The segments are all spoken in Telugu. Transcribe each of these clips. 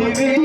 Baby.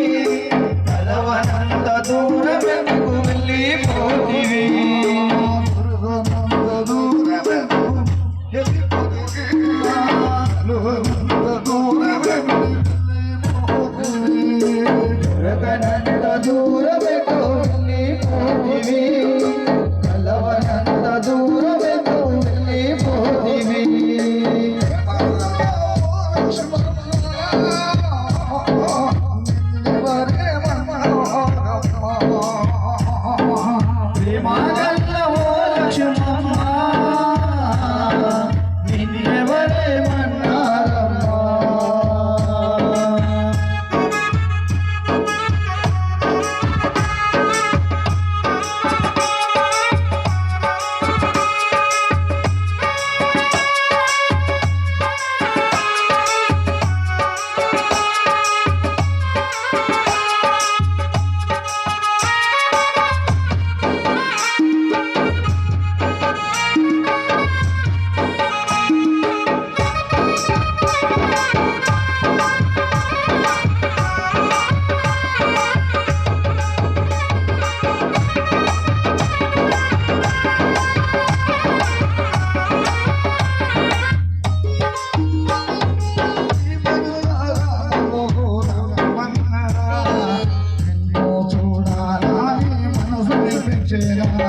రక్షణ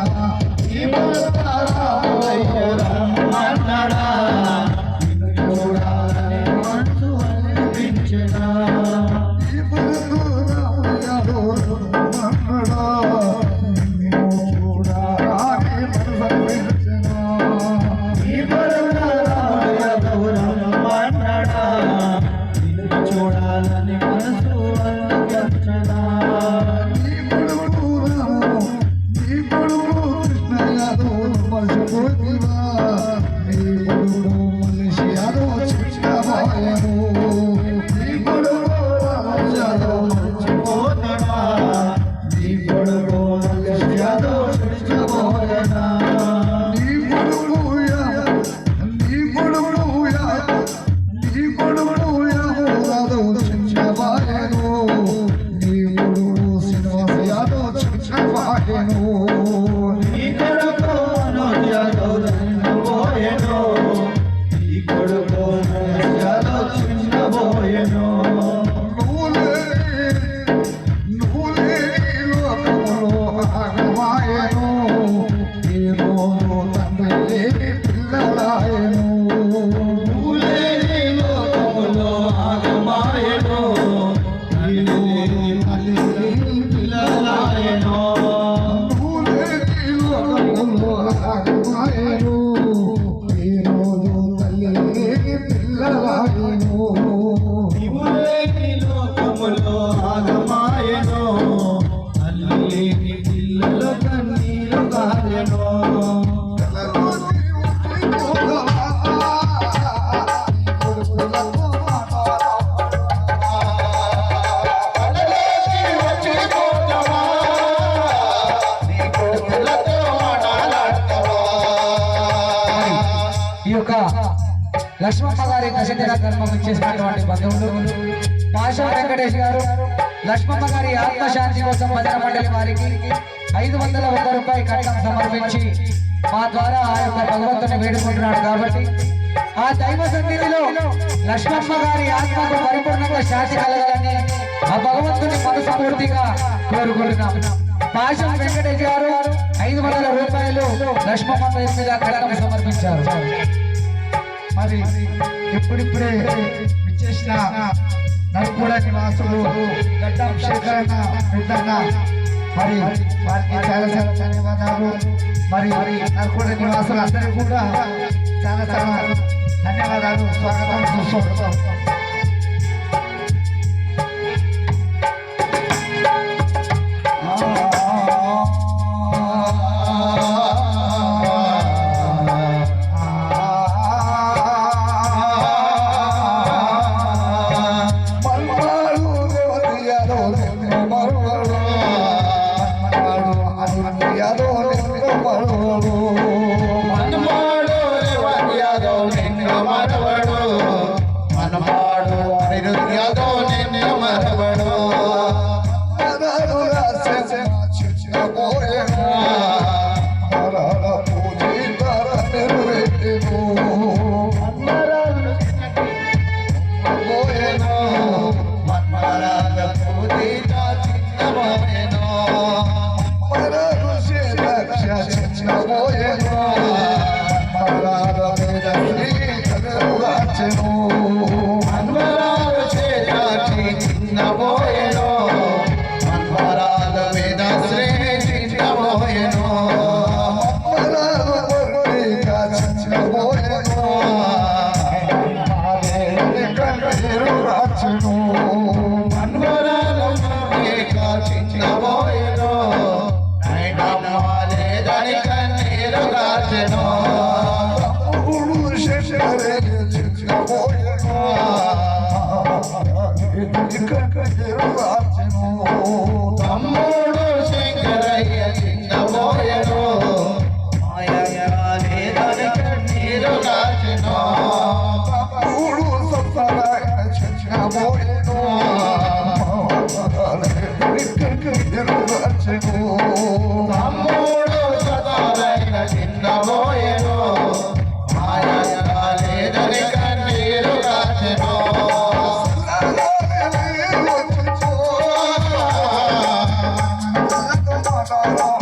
లక్ష్మమ్మ గారి దశదిన కర్మం చేసినటువంటి బంధువులు పాషా వెంకటేష్ గారు లక్ష్మమ్మ గారి ఆత్మశాంతి కోసం భజన మండలి వారికి ఐదు వందల ఒక్క రూపాయి కట్నం సమర్పించి మా ద్వారా ఆ యొక్క భగవంతుని వేడుకుంటున్నాడు కాబట్టి ఆ దైవ సన్నిధిలో లక్ష్మమ్మ గారి ఆత్మకు పరిపూర్ణంగా శాంతి కలగాలని ఆ భగవంతుని మనస్ఫూర్తిగా కోరుకుంటున్నాం. పాషం వెంకటేష్ గారు ఐదు వందల రూపాయలు లక్ష్మమ్మ మీద కట్నం సమర్పించారు. మరి ఇప్పుడిప్పుడే విచ్చేసిన నలుగుడ నివాసులు గడ్డం శేఖరన్న పెద్దన్న మరి వారికి చాలా చాలా ధన్యవాదాలు. మరి నలుగుడ నివాసులు అందరూ కూడా చాలా చాలా ధన్యవాదాలు. స్వాగతం సుస్వాగతం. ಯದೋ ನಿನ್ನ ಮರಬ go. 你快快给吧 Oh.